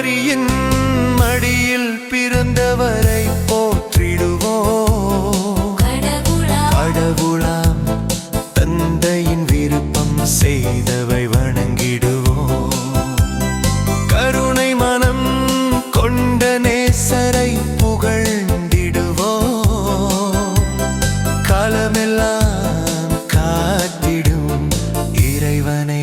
குமரியின் மடியில் பிறந்தவரை போற்றிடுவோம் கடவுளாம். தந்தையின் விருப்பம் செய்தவை வணங்கிடுவோம் கருணை மனம் கொண்ட நேசரை புகழ்ந்திடுவோம் காலமெல்லாம் காத்திடும் இறைவனை